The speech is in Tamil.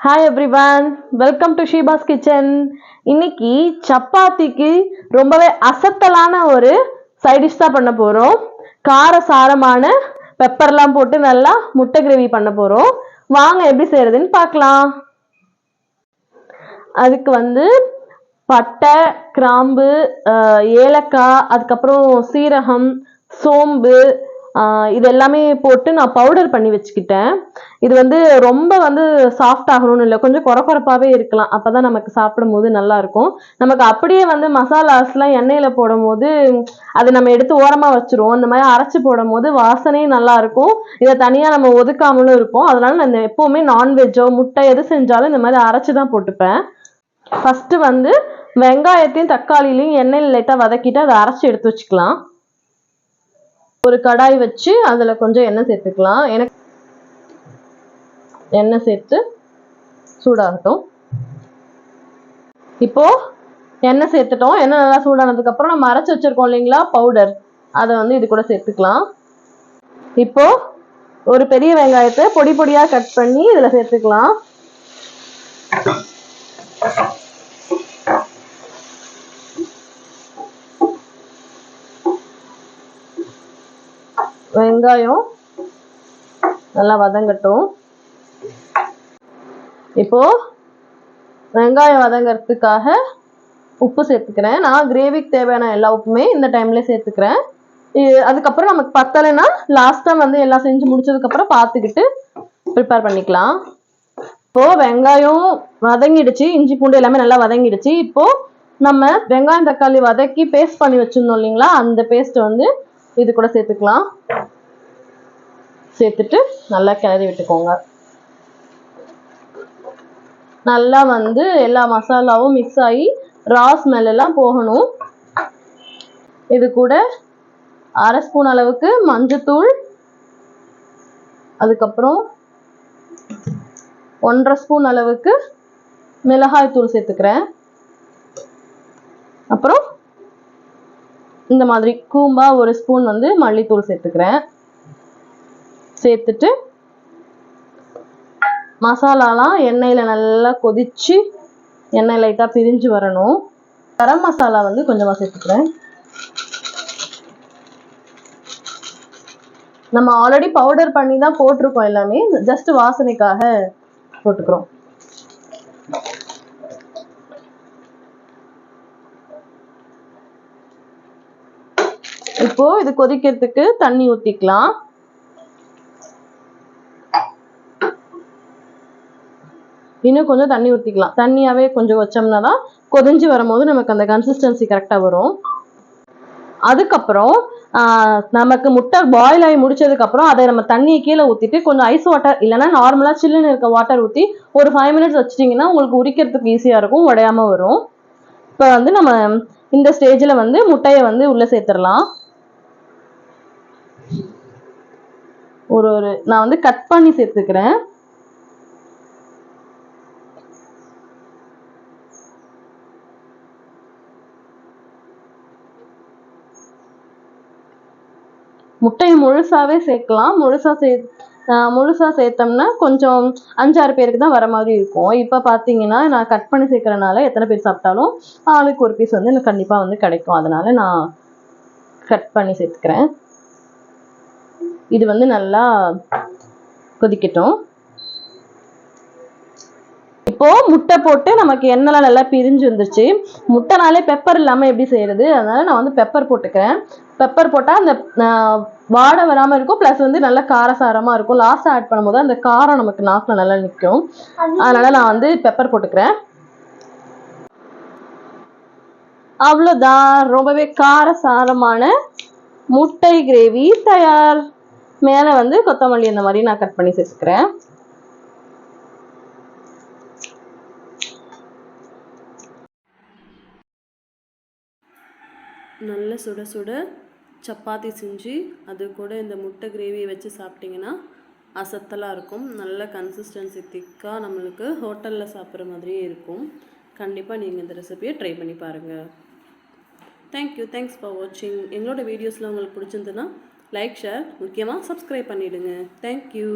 Hi everyone welcome to Sheeba's kitchen இன்னைக்கு சப்பாத்திக்கு ரொம்பவே அசத்தலான ஒரு சைடிஷ் தான் பண்ண போகிறோம் கார சாரமான பெப்பர்லாம் போட்டு நல்லா முட்டை கிரேவி பண்ண போகிறோம் வாங்க எப்படி செய்யறதுன்னு பார்க்கலாம். அதுக்கு வந்து பட்டை கிராம்பு ஏலக்காய் அதுக்கப்புறம் சீரகம் சோம்பு இது எல்லாமே போட்டு நான் பவுடர் பண்ணி வச்சுக்கிட்டேன். இது வந்து ரொம்ப வந்து சாஃப்ட் ஆகணும்னு இல்லை கொஞ்சம் குறக்குறப்பாவே இருக்கலாம். அப்போ தான் நமக்கு சாப்பிடும் போது நல்லாயிருக்கும் நமக்கு அப்படியே வந்து மசாலாஸ்லாம் எண்ணெயில் போடும் போது அதை நம்ம எடுத்து ஓரமாக வச்சுருவோம். இந்த மாதிரி அரைச்சு போடும் போது வாசனையும் நல்லாயிருக்கும் இதை தனியாக நம்ம ஒதுக்காமலும் இருப்போம். அதனால நான் இந்த நான்வெஜ்ஜோ முட்டை எது செஞ்சாலும் இந்த மாதிரி அரைச்சி தான் போட்டுப்பேன். ஃபஸ்ட்டு வந்து வெங்காயத்தையும் தக்காளிலையும் எண்ணெயில் லைட்டாக வதக்கிட்டு அதை அரைச்சி எடுத்து வச்சுக்கலாம். ஒரு கடாய் வச்சு அதில் கொஞ்சம் எண்ணெய் சேர்த்துக்கலாம். எனக்கு எண்ணெய் சேர்த்து சூடாகட்டும். இப்போ எண்ணெய் சேர்த்துட்டோம். எண்ணெய் நல்லா சூடானதுக்கு அப்புறம் நம்ம அரைச்சி வச்சிருக்கோம் இல்லைங்களா? பவுடர் அதை வந்து இது கூட சேர்த்துக்கலாம். இப்போ ஒரு பெரிய வெங்காயத்தை பொடி பொடியா கட் பண்ணி இதுல சேர்த்துக்கலாம். வெங்காயம் நல்லா வதங்கட்டும். இப்போ வெங்காயம் வதங்கிறதுக்காக உப்பு சேர்த்துக்கிறேன். நான் கிரேவிக்கு தேவையான எல்லா உப்புமே இந்த டைம்ல சேர்த்துக்கிறேன். இது- அதுக்கப்புறம் நமக்கு பத்தலைன்னா லாஸ்டா வந்து எல்லாம் செஞ்சு முடிச்சதுக்கப்புறம் பார்த்துக்கிட்டு ப்ரிப்பேர் பண்ணிக்கலாம். இப்போ வெங்காயம் வதங்கிடுச்சு. இஞ்சி பூண்டு எல்லாமே நல்லா வதங்கிடுச்சு. இப்போ நம்ம வெங்காயம் தக்காளி வதக்கி பேஸ்ட் பண்ணி வச்சிருந்தோம் இல்லைங்களா? அந்த பேஸ்ட் வந்து இது கூட சேர்த்துக்கலாம். சேர்த்துட்டு நல்லா கிளறி விட்டுக்கோங்க. நல்லா வந்து எல்லா மசாலாவும் மிக்ஸ் ஆகி ரா ஸ்மெல் எல்லாம் போகணும். இது கூட அரை ஸ்பூன் அளவுக்கு மஞ்சத்தூள். அதுக்கப்புறம் ஒன்றரை ஸ்பூன் அளவுக்கு மிளகாய் தூள் சேர்த்துக்கிறேன். அப்புறம் இந்த மாதிரி கூம்பா ஒரு ஸ்பூன் வந்து மல்லித்தூள் சேர்த்துக்கிறேன். சேர்த்துட்டு மசாலாலாம் எண்ணெயில் நல்லா கொதிச்சு எண்ணெய் லைட்டாக பிரிஞ்சு வரணும். கரம் மசாலா வந்து கொஞ்சமாக சேர்த்துக்கிறேன். நம்ம ஆல்ரெடி பவுடர் பண்ணி தான் போட்டிருக்கோம் எல்லாமே. ஜஸ்ட் வாசனைக்காக போட்டுக்கிறோம். இப்போ இது கொதிக்கிறதுக்கு தண்ணி ஊத்திக்கலாம். இன்னும் கொஞ்சம் தண்ணி ஊற்றிக்கலாம் தண்ணியாவே கொஞ்சம் வச்சோம்னா தான் கொதிஞ்சு வரும்போது நமக்கு அந்த கன்சிஸ்டன்சி கரெக்டாக வரும். அதுக்கப்புறம் நமக்கு முட்டை பாயில் ஆகி முடிச்சதுக்கு அப்புறம் அதை நம்ம தண்ணியை கீழே ஊற்றிட்டு கொஞ்சம் ஐஸ் வாட்டர் இல்லைன்னா நார்மலாக சில்லுன்னு இருக்க வாட்டர் ஊற்றி ஒரு ஃபைவ் மினிட்ஸ் வச்சிட்டிங்கன்னா உங்களுக்கு உரிக்கிறதுக்கு ஈஸியாக இருக்கும் உடையாம வரும். இப்போ வந்து நம்ம இந்த ஸ்டேஜில் வந்து முட்டையை வந்து உள்ளே சேர்த்துடலாம். ஒரு ஒரு நான் வந்து கட் பண்ணி சேர்த்துக்கிறேன். முட்டையை முழுசாவே சேர்க்கலாம். முழுசா சே ஆஹ் முழுசா சேர்த்தோம்னா கொஞ்சம் அஞ்சாறு பேருக்கு தான் வர மாதிரி இருக்கும். இப்போ பார்த்தீங்கன்னா நான் கட் பண்ணி சேர்க்கறனால எத்தனை பேர் சாப்பிட்டாலும் ஆளுக்கு ஒரு பீஸ் வந்து எனக்கு கண்டிப்பாக வந்து கிடைக்கும். அதனால நான் கட் பண்ணி சேர்த்துக்கிறேன். இது வந்து நல்லா கொதிக்கட்டும். இப்போ முட்டை போட்டு நமக்கு எண்ணெய்லாம் நல்லா பிரிஞ்சு வந்துருச்சு. முட்டைனாலே பெப்பர் இல்லாமல் எப்படி செய்யறது? அதனால நான் வந்து பெப்பர் போட்டுக்கிறேன். பெப்பர் போட்டால் அந்த வாடை வராமல் இருக்கும். ப்ளஸ் வந்து நல்லா காரசாரமாக இருக்கும். லாஸ்ட்டாக ஆட் பண்ணும்போது அந்த காரம் நமக்கு நாக்கில் நல்லா நிற்கும் அதனால நான் வந்து பெப்பர் போட்டுக்கிறேன். அவ்வளோதான் ரொம்பவே காரசாரமான முட்டை கிரேவி தயார். மேலே வந்து கொத்தமல்லி இந்த மாதிரி நான் கட் பண்ணி சேர்த்துக்கிறேன் நல்ல சுட சுட சப்பாத்தி செஞ்சு அது கூட இந்த முட்டை கிரேவியை வச்சு சாப்பிட்டிங்கன்னா அசத்தலாக இருக்கும். நல்ல கன்சிஸ்டன்சி திக்காக நம்மளுக்கு ஹோட்டலில் சாப்பிட்ற மாதிரியே இருக்கும். கண்டிப்பாக நீங்கள் இந்த ரெசிபியை ட்ரை பண்ணி பாருங்கள் தேங்க்யூ தேங்க்ஸ் ஃபார் வாட்சிங் எங்களோட வீடியோஸில் உங்களுக்கு பிடிச்சிருந்துன்னா லைக் ஷேர் முக்கியமாக சப்ஸ்கிரைப் பண்ணிவிடுங்க தேங்க்யூ